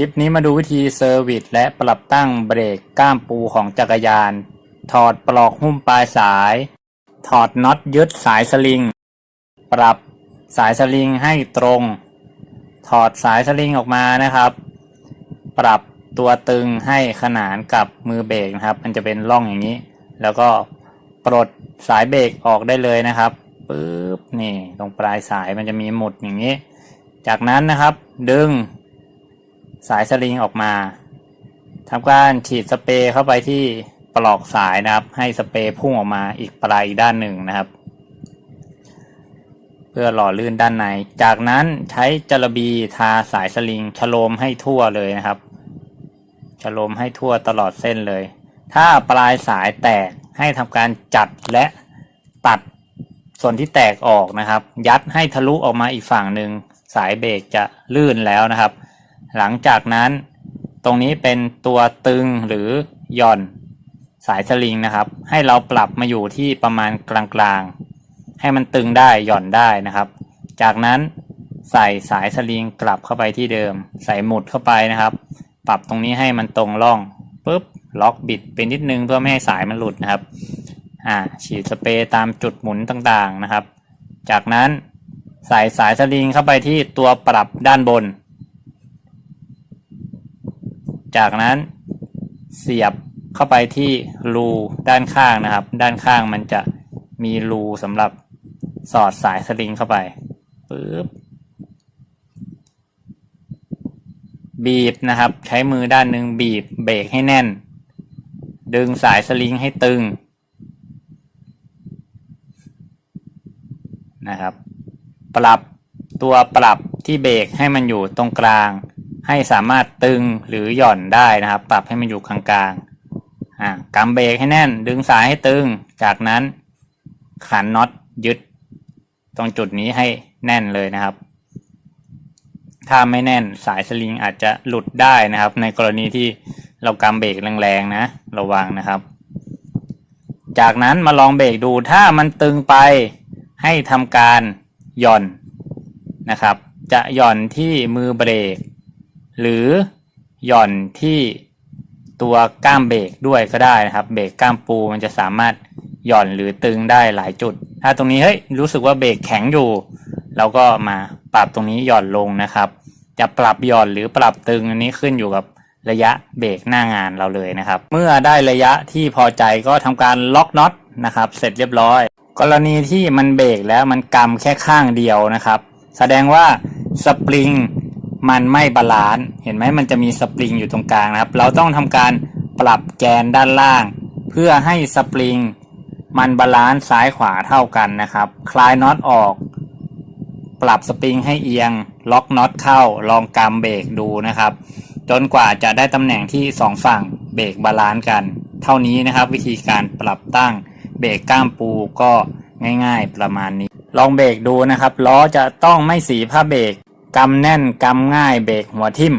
คลิปนี้มาดูวิธีเซอร์วิสและปรับตั้งเบรกก้ามปูของจักรยาน ถอดปลอกหุ้มปลายสาย ถอดน็อตยึดสายสลิง ปรับสายสลิงให้ตรง ถอดสายสลิงออกมานะครับ ปรับตัวตึงให้ขนานกับมือเบรกนะครับ มันจะเป็นร่องอย่างนี้ แล้วก็ปลดสายเบรกออกได้เลยนะครับปึ๊บนี่ตรงปลายสายมันจะมีหมุดอย่างนี้ จากนั้นนะครับ ดึง สายสลิงออกมาทำการฉีดสเปรย์เข้าไปที่ปลอกสายนะครับ ให้สเปรย์พุ่งออกมาอีกปลายอีกด้านหนึ่งนะครับ เพื่อหล่อลื่นด้านใน จากนั้นใช้จระบีทาสายสลิงฉโลมให้ทั่วเลยนะครับฉโลมให้ทั่วตลอดเส้นเลย ถ้าปลายสายแตกให้ทำการจัดและตัดส่วนที่แตกออกนะครับ ยัดให้ทะลุออกมาอีกฝั่งหนึ่งสายเบรกจะลื่นแล้วนะครับ หลังจากนั้นตรงนี้เป็นตัวตึงหรือหย่อนสายสลิงนะครับ ให้เราปรับมาอยู่ที่ประมาณกลางๆ ให้มันตึงได้หย่อนได้นะครับ จากนั้นใส่สายสลิงกลับเข้าไปที่เดิม ใส่หมุดเข้าไปนะครับ ปรับตรงนี้ให้มันตรงร่องปุ๊บล็อกบิดไปนิดนึงเพื่อไม่ให้สายมันหลุดนะครับอ่าฉีดสเปรย์ตามจุดหมุนต่างๆนะครับ จากนั้นใส่สายสลิงเข้าไปที่ตัวปรับด้านบน จากนั้นเสียบเข้าไปที่รูด้านข้างนะครับ ด้านข้างมันจะมีรูสำหรับสอดสายสลิงเข้าไปปึ๊บบีบนะครับ ใช้มือด้านหนึ่งบีบเบรกให้แน่น ดึงสายสลิงให้ตึงนะครับ ปรับตัวปรับที่เบรกให้มันอยู่ตรงกลาง ให้สามารถตึงหรือหย่อนได้นะครับ ปรับให้มันอยู่กลางๆอ่ากำเบรกให้แน่น ดึงสายให้ตึง จากนั้นขันน็อตยึด ตรงจุดนี้ให้แน่นเลยนะครับ ถ้าไม่แน่นสายสลิงอาจจะหลุดได้นะครับ ในกรณีที่เรากำเบรกแรงๆนะ ระวังนะครับ จากนั้นมาลองเบรกดูถ้ามันตึงไปให้ทำการหย่อนนะครับ จะหย่อนที่มือเบรก หรือหย่อนที่ตัวก้ามเบรกด้วยก็ได้นะครับ เบรกก้ามปูมันจะสามารถหย่อนหรือตึงได้หลายจุด ถ้าตรงนี้เฮ้ยรู้สึกว่าเบรกแข็งอยู่ เราก็มาปรับตรงนี้หย่อนลงนะครับ จะปรับหย่อนหรือปรับตึงอันนี้ขึ้นอยู่กับระยะเบรกหน้างานเราเลยนะครับ เมื่อได้ระยะที่พอใจก็ทำการล็อกน็อตนะครับ เสร็จเรียบร้อย กรณีที่มันเบรกแล้วมันกำแค่ข้างเดียวนะครับ แสดงว่าสปริง มันไม่บาลานซ์เห็นไหมมันจะมีสปริงอยู่ตรงกลางนะครับ เราต้องทำการปรับแกนด้านล่าง เพื่อให้สปริงมันบาลานซ์ซ้ายขวาเท่ากันนะครับ คลายน็อตออก ปรับสปริงให้เอียง ล็อกน็อตเข้า ลองกำเบรกดูนะครับ จนกว่าจะได้ตำแหน่งที่สองฝั่งเบรกบาลานซ์กัน เท่านี้นะครับ วิธีการปรับตั้งเบรกก้ามปูก็ง่าย ๆ ประมาณนี้ ลองเบรกดูนะครับล้อจะต้องไม่สีผ้าเบรก กำแน่นกำง่ายเบรกหัวทิ่ม